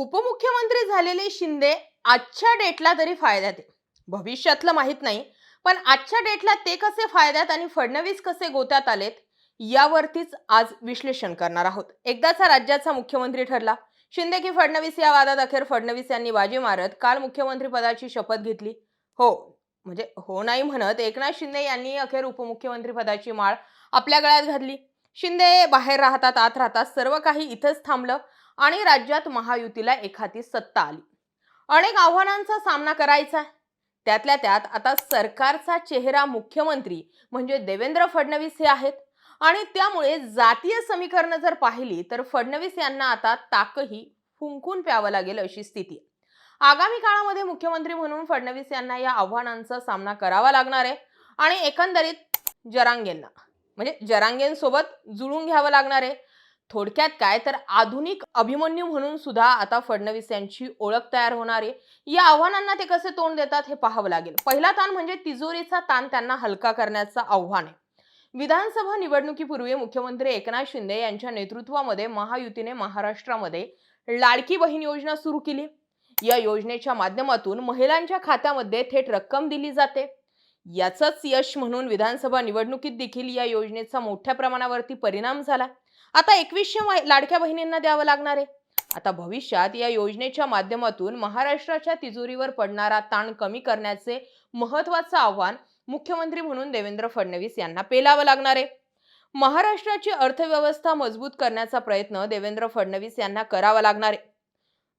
उपमुख्यमंत्री झालेले शिंदे आजच्या डेटला तरी फायद्यात आहे भविष्यातलं माहीत नाही पण आजच्या डेटला ते कसे फायद्यात आणि फडणवीस कसे गोत्यात आलेत यावरतीच आज विश्लेषण करणार आहोत. एकदाचा राज्याचा मुख्यमंत्री ठरला. शिंदे की फडणवीस या वादात अखेर फडणवीस यांनी बाजी मारत काल मुख्यमंत्री पदाची शपथ घेतली. हो म्हणजे हो नाही म्हणत एकनाथ शिंदे यांनी अखेर उपमुख्यमंत्री पदाची माळ आपल्या गळ्यात घातली. शिंदे बाहेर राहतात आत राहतात सर्व काही इथंच थांबलं. आणि राज्यात महायुतीला एखादी सत्ता आली अनेक आव्हानांचा सामना करायचा आहे. त्यातल्या त्यात आता सरकारचा चेहरा मुख्यमंत्री म्हणजे देवेंद्र फडणवीस हे आहेत आणि त्यामुळे जातीय समीकरणं जर पाहिली तर फडणवीस यांना आता ताकही फुंकून प्यावं लागेल अशी स्थिती आहे. आगामी काळामध्ये मुख्यमंत्री म्हणून फडणवीस यांना या आव्हानांचा सामना करावा लागणार आहे आणि एकंदरीत जरांगेंना म्हणजे जरांगेंसोबत जुळून घ्यावं लागणार आहे थोडक्यात काय? तर आधुनिक अभिमन्यू म्हणून सुद्धा आता फडणवीस यांची ओळख तयार होणार आहे. या आव्हानांना ते कसे तोंड देतात हे पाहावं लागेल. पहिला ताण म्हणजे तिजोरीचा ताण त्यांना हलका करण्याचं आव्हान आहे. विधानसभा निवडणुकीपूर्वी मुख्यमंत्री एकनाथ शिंदे यांच्या नेतृत्वामध्ये महायुतीने महाराष्ट्रामध्ये लाडकी बहीण योजना सुरू केली. या योजनेच्या माध्यमातून महिलांच्या खात्यामध्ये थेट रक्कम दिली जाते. याचंच यश म्हणून विधानसभा निवडणुकीत देखील या योजनेचा मोठ्या प्रमाणावरती परिणाम झाला. आता एकवीसशे लाडक्या बहिणींना द्यावं लागणार आहे. आता भविष्यात या योजनेच्या माध्यमातून महाराष्ट्राच्या तिजोरीवर पडणारा ताण कमी करण्याचे महत्वाचं आव्हान मुख्यमंत्री म्हणून देवेंद्र फडणवीस यांना पेलावं लागणार आहे. महाराष्ट्राची अर्थव्यवस्था मजबूत करण्याचा प्रयत्न देवेंद्र फडणवीस यांना करावा लागणार आहे.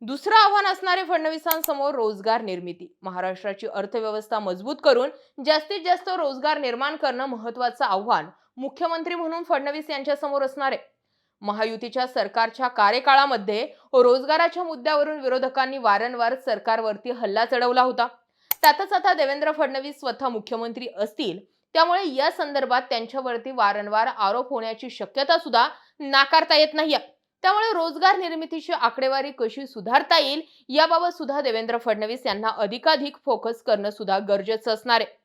दुसरं आव्हान असणारे फडणवीसांसमोर रोजगार निर्मिती. महाराष्ट्राची अर्थव्यवस्था मजबूत करून जास्तीत जास्त रोजगार निर्माण करणं महत्वाचं आव्हान मुख्यमंत्री म्हणून फडणवीस यांच्यासमोर असणार आहे. महायुतीच्या सरकारच्या कार्यकाळामध्ये रोजगाराच्या मुद्द्यावरून विरोधकांनी वारंवार सरकारवरती हल्ला चढवला होता. त्यातच आता देवेंद्र फडणवीस स्वतः मुख्यमंत्री असतील त्यामुळे या संदर्भात त्यांच्यावरती वारंवार आरोप होण्याची शक्यता सुद्धा नाकारता येत नाहीये. त्यामुळे रोजगार निर्मितीची आकडेवारी कशी सुधारता येईल याबाबत सुद्धा देवेंद्र फडणवीस यांना अधिकाधिक फोकस करणं सुद्धा गरजेचं असणार आहे.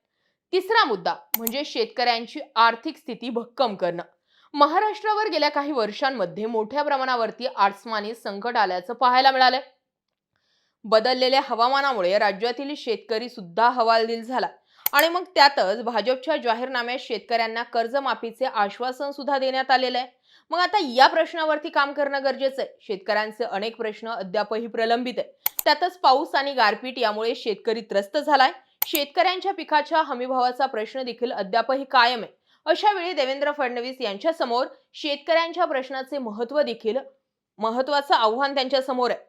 तिसरा मुद्दा म्हणजे शेतकऱ्यांची आर्थिक स्थिती भक्कम करणं. महाराष्ट्रावर गेल्या काही वर्षांमध्ये मोठ्या प्रमाणावरती आसमानी संकट आल्याचं पाहायला मिळालंय. बदललेल्या हवामानामुळे राज्यातील शेतकरी सुद्धा हवालदिल झाला. आणि मग त्यातच भाजपच्या जाहीरनाम्यात शेतकऱ्यांना कर्जमाफीचे आश्वासन सुद्धा देण्यात आलेलं आहे. मग आता या प्रश्नावरती काम करणं गरजेचं आहे. शेतकऱ्यांचे अनेक प्रश्न अद्यापही प्रलंबित आहे त्यातच पाऊस आणि गारपीट यामुळे शेतकरी त्रस्त झालाय. शेतकऱ्यांच्या पिकाच्या हमीभावाचा प्रश्न देखील अद्यापही कायम आहे. अशावेळी देवेंद्र फडणवीस यांच्यासमोर शेतकऱ्यांच्या प्रश्नाचे महत्त्व देखील महत्वाचं आव्हान त्यांच्यासमोर आहे.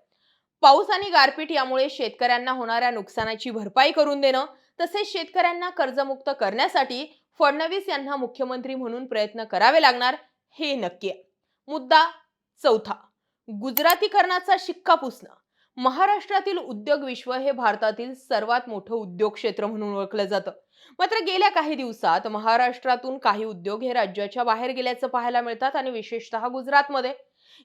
पाऊस आणि गारपीट यामुळे शेतकऱ्यांना होणाऱ्या नुकसानाची भरपाई करून देणं तसेच शेतकऱ्यांना कर्जमुक्त करण्यासाठी फडणवीस यांना मुख्यमंत्री म्हणून प्रयत्न करावे लागणार हे नक्की आहे. मुद्दा चौथा. गुजरातीकरणाचा शिक्का पुसणं. महाराष्ट्रातील उद्योग विश्व हे भारतातील सर्वात मोठं उद्योग क्षेत्र म्हणून ओळखलं जातं. मात्र गेल्या काही दिवसात महाराष्ट्रातून काही उद्योग हे राज्याच्या बाहेर गेल्याचं पाहायला मिळतात आणि विशेषतः गुजरातमध्ये.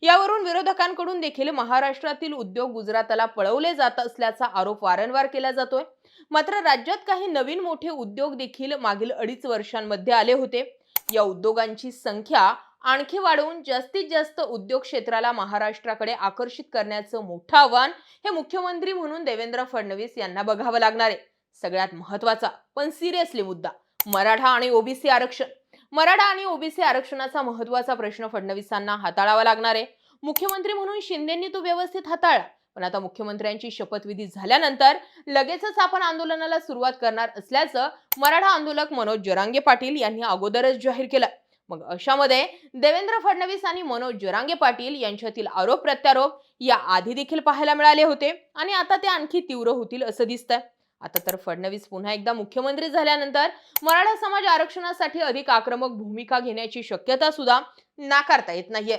यावरून विरोधकांकडून देखील महाराष्ट्रातील उद्योग गुजरातला पळवले जात असल्याचा आरोप वारंवार केला जातोय. मात्र राज्यात काही नवीन मोठे उद्योग देखील मागील अडीच वर्षांमध्ये आले होते. या उद्योगांची संख्या आणखी वाढवून जास्तीत जास्त उद्योग क्षेत्राला महाराष्ट्राकडे आकर्षित करण्याचं मोठं आव्हान हे मुख्यमंत्री म्हणून देवेंद्र फडणवीस यांना बघावं लागणार आहे. सगळ्यात महत्त्वाचा पण सिरियसली मुद्दा मराठा आणि ओबीसी आरक्षण. मराठा आणि ओबीसी आरक्षणाचा महत्त्वाचा प्रश्न फडणवीसांना हाताळावा लागणार आहे. मुख्यमंत्री म्हणून शिंदेंनी तो व्यवस्थित हाताळला पण आता मुख्यमंत्र्यांची शपथविधी झाल्यानंतर लगेचच आपण आंदोलनाला सुरुवात करणार असल्याचं मराठा आंदोलक मनोज जरांगे पाटील यांनी अगोदरच जाहीर केलं. मग अशामध्ये देवेंद्र फडणवीस आणि मनोज जरांगे पाटील यांच्यातील आरोप प्रत्यारोप या आधी देखील पाहायला मिळाले होते आणि आता ते आणखी तीव्र होतील असं दिसतंय. आता तर फडणवीस पुन्हा एकदा मुख्यमंत्री झाल्यानंतर मराठा समाज आरक्षणासाठी अधिक आक्रमक भूमिका घेण्याची शक्यता सुद्धा नाकारता येत नाहीये.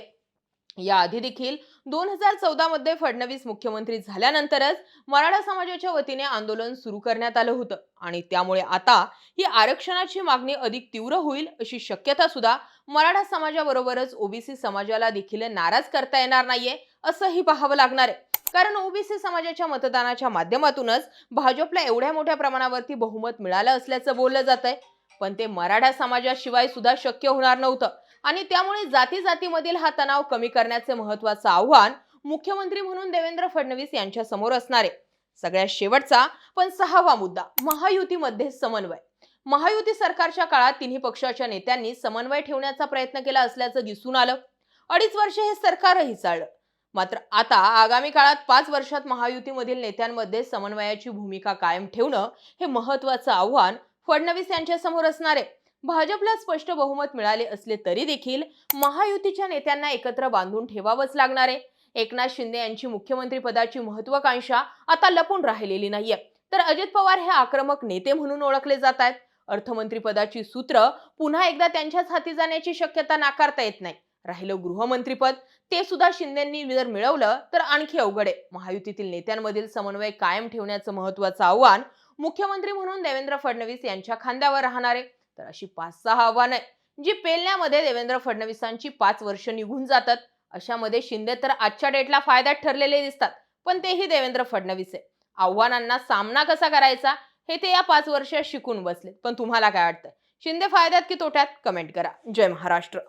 याआधी देखील दोन हजार चौदा मध्ये फडणवीस मुख्यमंत्री झाल्यानंतरच मराठा समाजाच्या वतीने आंदोलन सुरू करण्यात आलं होतं आणि त्यामुळे आता ही आरक्षणाची मागणी अधिक तीव्र होईल अशी शक्यता सुद्धा मराठा समाजाबरोबरच ओबीसी समाजाला देखील नाराज करता येणार नाहीये असंही पाहावं लागणार आहे. कारण ओबीसी समाजाच्या मतदानाच्या माध्यमातूनच भाजपला एवढ्या मोठ्या प्रमाणावरती बहुमत मिळालं असल्याचं बोललं जात आहे पण ते मराठा समाजाशिवाय सुद्धा शक्य होणार नव्हतं. आणि त्यामुळे जाती जातीमधील हा तणाव कमी करण्याचे महत्वाचं आव्हान मुख्यमंत्री म्हणून देवेंद्र फडणवीस यांच्या समोर असणार आहे. सगळ्यात शेवटचा पण सहावा मुद्दा महायुतीमध्ये समन्वय. महायुती सरकारच्या काळात तिन्ही पक्षाच्या नेत्यांनी समन्वय ठेवण्याचा प्रयत्न केला असल्याचं दिसून आलं. अडीच वर्ष हे सरकारही चाललं. मात्र आता आगामी काळात पाच वर्षात महायुतीमधील नेत्यांमध्ये समन्वयाची भूमिका कायम ठेवणं हे महत्वाचं आव्हान फडणवीस यांच्या समोर असणार आहे. भाजपला स्पष्ट बहुमत मिळाले असले तरी देखील महायुतीच्या नेत्यांना एकत्र बांधून ठेवावंच लागणार आहे. एकनाथ शिंदे यांची मुख्यमंत्री पदाची महत्वाकांक्षा आता लपून राहिलेली नाहीये. तर अजित पवार हे आक्रमक नेते म्हणून ओळखले जात आहेत. अर्थमंत्री पदाची सूत्र पुन्हा एकदा त्यांच्याच हाती जाण्याची शक्यता नाकारता येत नाही. राहिलं गृहमंत्रीपद. ते सुद्धा शिंदेंनी जर मिळवलं तर आणखी अवघड आहे. महायुतीतील नेत्यांमधील समन्वय कायम ठेवण्याचं महत्वाचं आव्हान मुख्यमंत्री म्हणून देवेंद्र फडणवीस यांच्या खांद्यावर राहणार आहे. तर अशी पाच सहा आव्हानं आहे जी पेलण्यामध्ये देवेंद्र फडणवीसांची पाच वर्ष निघून जातात. अशामध्ये शिंदे तर आजच्या डेटला फायद्यात ठरलेले दिसतात पण तेही देवेंद्र फडणवीस आहे. आव्हानांना सामना कसा करायचा हे ते या पाच वर्षात शिकून बसले पण तुम्हाला काय वाटतं शिंदे फायद्यात की तोट्यात? कमेंट करा. जय महाराष्ट्र.